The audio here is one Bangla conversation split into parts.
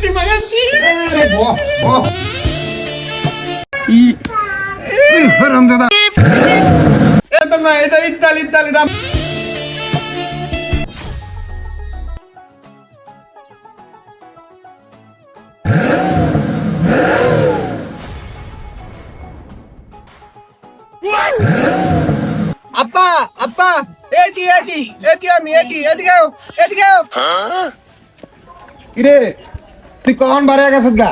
মায়ান্তি মায়ান্তি আরে বহ বহ হারামজাদা এটা না এটা ইত্যালি ইত্যালি রাম আব্বা আব্বা এটি এটি এটি আমি এটি এদিকে আও, এদিকে আও। কিরে তুই কখন বারে গেছিস গা?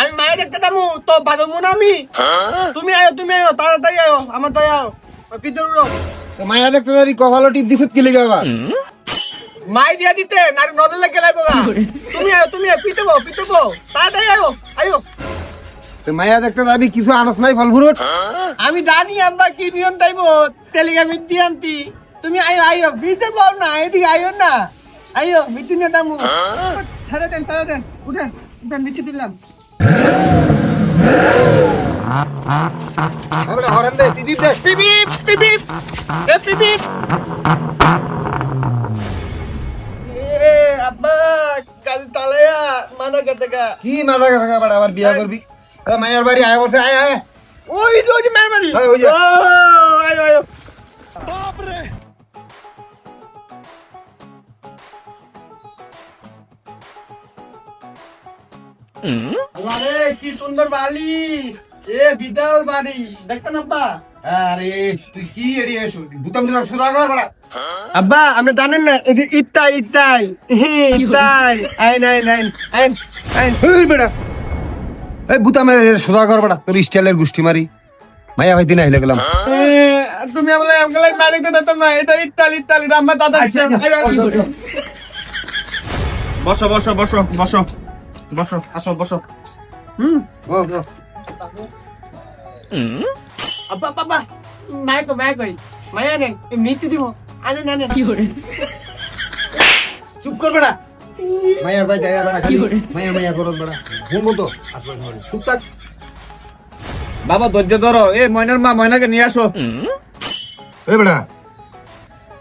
আমি মায়ের দেখতে দামু তো বাদমু না আমি? তুমি আয়ো তুমি আয়ো তাড়াতাড়ি আয়ো আমার তাই আয়ো পিতর তো মায়া দেখতে যাবি কপালো টিপ দিছিস কি লিখে আবার? মাই দিয়া দিতে নারী নদলে গেলাই বগা তুমি আয়ো তুমি আয়ো পিতবো পিতবো তাড়াতাড়ি আয়ো আয়ো। তো মায়া দেখতে যাবি কিছু আনস নাই ফল ফ্রুট আমি জানি আব্বা কি নিয়ম তাইবো তেলিগা মিত্তি আনতি। তুমি আয়ো আয়ো বিছে বল না এদিকে আয়ো না। আয়ো নিয়ে দামু ছেড়ে দেন ছেড়ে দেন উঠেন উঠেন মিত্তি দিলাম। আমরা হরেন দে দিদি দে পিপিপ পিপিপ এ পিপিপ এ আব্বা কাল তালায়া মানা গতগা কি মাথা কথা বাড়া আবার বিয়া করবি? মায়ার বাড়ি আয় বসে আয় আয়। ওই তো ওই মেরে মারি ওই, ওই যে। ও আয়ো আয়ো। আরে কি সুন্দর বালি? এ বিদাল বাড়ি দেখতেন আব্বা? আরে তুই কি এড়ি এসো? বুতাম দিলাম সুদা কর বাড়া। আব্বা আপনি জানেন না এই যে ইত্তাই ইত্তাই। হে ইত্তাই। আইন আইন আইন আইন আইন। বেটা। এই বুতামে সুদা কর বাড়া তোর স্টাইলের গুষ্টি মারি। মায়া ভাই দিন আইলে গেলাম। এ, তুমি আমলে আমলে মারি তো দিতাম না এটা ইত্তাল ইত্তাল রাম্মা দাদা আচ্ছা, আইও। বসো বসো বসো বসো। বসো আসো বসো। হুম। আব্বা বাবা মায় কো মায় কই? মায়া নেন মিটি দিব। আনেন আনেন কি করে চুপ কর বেটা। মায়ার ভাই যায় বেটা খালি। মায়া মায়া করত বেটা ঘুমবো তো আসবে চুপ থাক। বাবা ধৈর্য ধরো। এ ময়নার মা ময়নাকে নিয়ে আসো। এই বেটা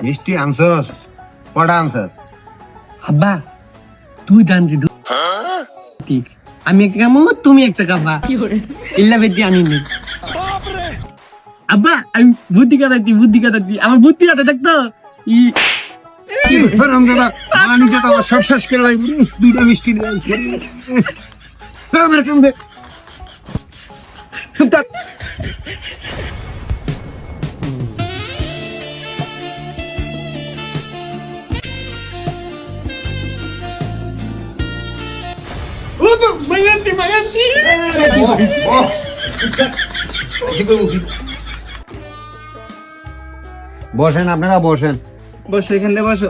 মিষ্টি আনছস কটা আনছস। আব্বা তুই ডান দি ঠিক আমি একটা কামু তুমি একটা কাপা ইল্লা বেদি আনিনি আব্বা আমি বুদ্ধি কাটাইতি বুদ্ধি কাটাইতি আমার বুদ্ধি কাটা দেখতো ই। মানি সব শেষ করে লাগবে দুইটা মিষ্টি নিয়ে মায়ান্তি মায়ান্তি বসেন আপনারা বসেন। বসো এখান থেকে বসো।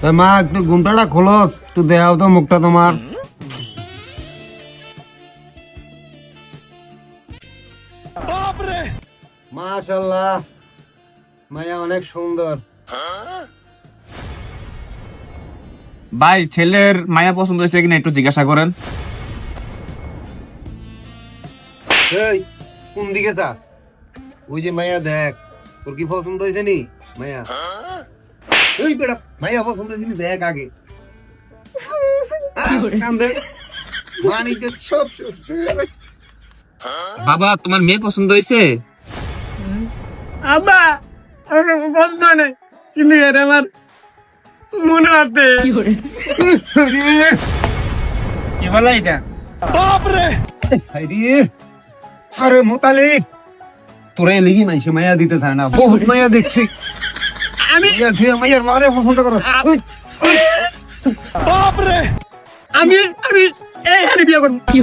তা মা একটু ঘুমটাটা খোলো একটু দেখাও তো মুখটা তোমার। মাশাল্লাহ মায়া অনেক সুন্দর। ভাই ছেলের মায়া পছন্দ হয়েছে কিনা একটু জিজ্ঞাসা করেন। এই কোন দিকে যাস? ওই যে মায়া দেখ তোর কি পছন্দ হয়েছে নি? মায়া। ওই বেটা মায়া পছন্দ হয়েছে নি দেখ আগে। আহ, কান দেখ মানি সব শেষ। বাবা তোমার মেয়ে পছন্দ হয়েছে? আব্বা আমার বন্ধ নেই। কিন্তু এটা আমার মনে আছে। কি বলা এটা? আরে আরে মোতালিক তোরে লিগি মাইছে মায়া দিতে থাকে না বহুত মায়া দেখছি আমি মায়ের মারে পছন্দ করো। ওই, আমি আমি এই হানি বিয়ে করব কি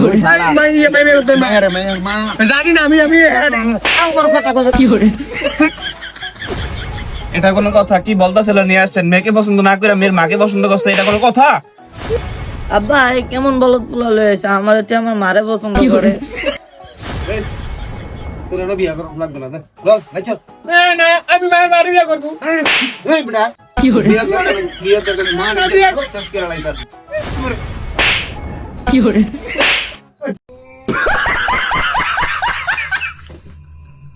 মা জানি না আমি আমি আমার কথা কথা কি হরে এটা কোনো কথা কি বলতেছিল নিয়ে আসছেন? মেয়েকে পছন্দ না করে মেয়ের মাকে পছন্দ করছে এটা কোনো কথা? আব্বা এই কেমন বলত পোলা লয়েছে আমার হচ্ছে আমার মারে পছন্দ করে। এই, 有人